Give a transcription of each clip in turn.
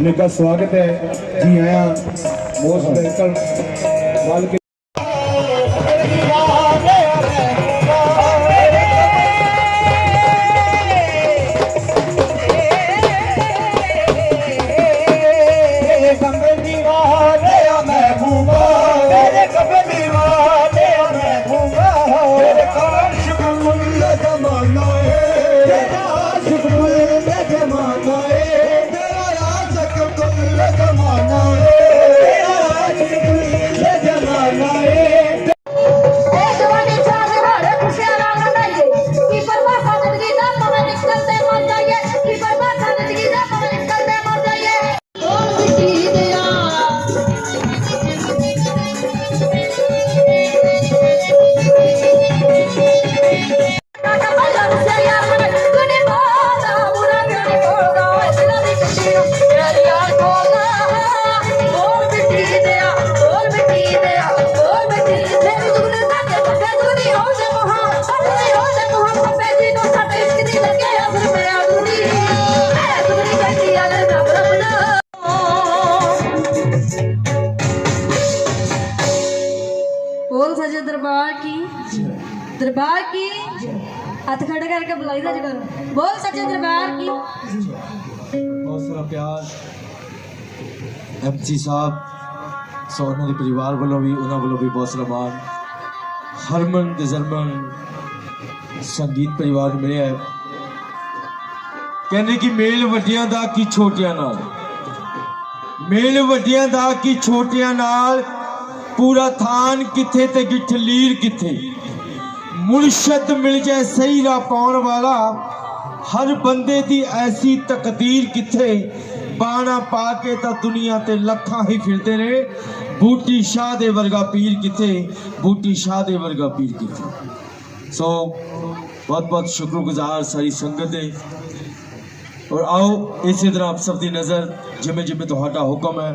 ਨਿੱਘਾ ਸਵਾਗਤ ਹੈ। ਜੀ ਆਇਆਂ ਮੋਸਟ ਵੈਲਕਮ। ਮਾਲਕ सजे दरबार की दरबार की हथ खड़े करके बुलाई दा करो बोल सचे दरबार की ਬਹੁਤ ਸਾਰਾ ਪਿਆਰ ਐਮਸੀ ਸਾਹਿਬ ਸੋ ਉਹਨਾਂ ਦੇ ਪਰਿਵਾਰ ਵੱਲੋਂ ਵੀ ਉਹਨਾਂ ਵੱਲੋਂ ਵੀ ਬਹੁਤ ਸਾਰਾ ਮਾਣ ਹਰਮਨ ਤੇ ਜ਼ਰਮਨ ਸੰਗੀਤ ਪਰਿਵਾਰ ਨੂੰ ਮਿਲਿਆ ਹੈ ਕਹਿੰਦੇ ਕਿ ਮੇਲ ਵੱਡਿਆਂ ਦਾ ਕੀ ਛੋਟਿਆਂ ਨਾਲ ਮੇਲ ਵੱਡਿਆਂ ਦਾ ਕੀ ਛੋਟਿਆਂ ਨਾਲ ਪੂਰਾ ਥਾਨ ਕਿੱਥੇ ਤੇ ਗਿੱਠ ਕਿੱਥੇ? ਮੁਰਸ਼ਦ ਮਿਲ ਜਾਏ ਸਹੀ ਰਾਹ ਪਾਉਣ ਵਾਲਾ, ਹਰ ਬੰਦੇ ਦੀ ਐਸੀ ਤਕਦੀਰ ਕਿੱਥੇ? ਬਾਣਾ ਪਾ ਕੇ ਤਾਂ ਦੁਨੀਆ ਤੇ ਲੱਖਾਂ ਹੀ ਫਿਰਦੇ ਨੇ ਬੂਟੀ ਸ਼ਾਹ ਦੇ ਵਰਗਾ ਪੀਰ ਕਿੱਥੇ? ਬੂਟੀ ਸ਼ਾਹ ਦੇ ਵਰਗਾ ਪੀਰ ਕਿੱਥੇ? ਸੋ ਬਹੁਤ ਬਹੁਤ ਸ਼ੁਕਰਗੁਜ਼ਾਰ ਸਾਰੀ ਸੰਗਤ ਦੇ। ਔਰ ਆਓ, ਇਸੇ ਤਰ੍ਹਾਂ ਆਪ ਸਭ ਦੀ ਨਜ਼ਰ ਜਿਵੇਂ ਜਿਵੇਂ ਤੁਹਾਡਾ ਹੁਕਮ ਹੈ।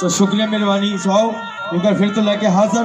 سو شکریہ مہربانی سواؤ ایک بار پھر تو لے کے حاضر۔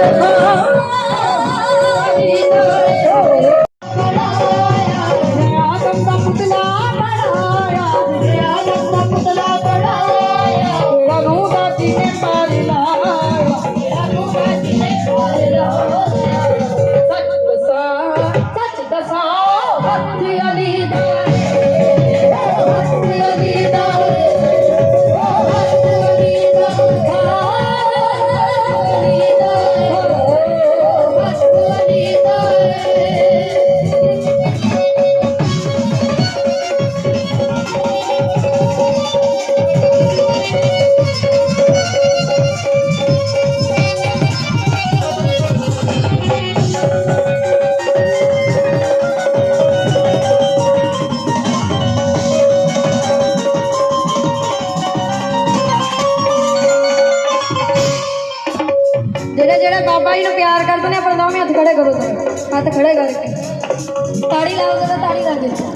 ਜਿਹੜੇ ਬਾਬਾ ਜੀ ਨੂੰ ਪਿਆਰ ਕਰਦੇ ਨੇ, ਆਪਣੇ ਦੋਵੇਂ ਹੱਥ ਖੜੇ ਕਰੋ ਤੁਸੀਂ। ਹੱਥ ਖੜੇ ਕਰਕੇ। ਤਾੜੀ ਲਾਓ ਜਰਾ ਤਾੜੀ ਲਾ ਕੇ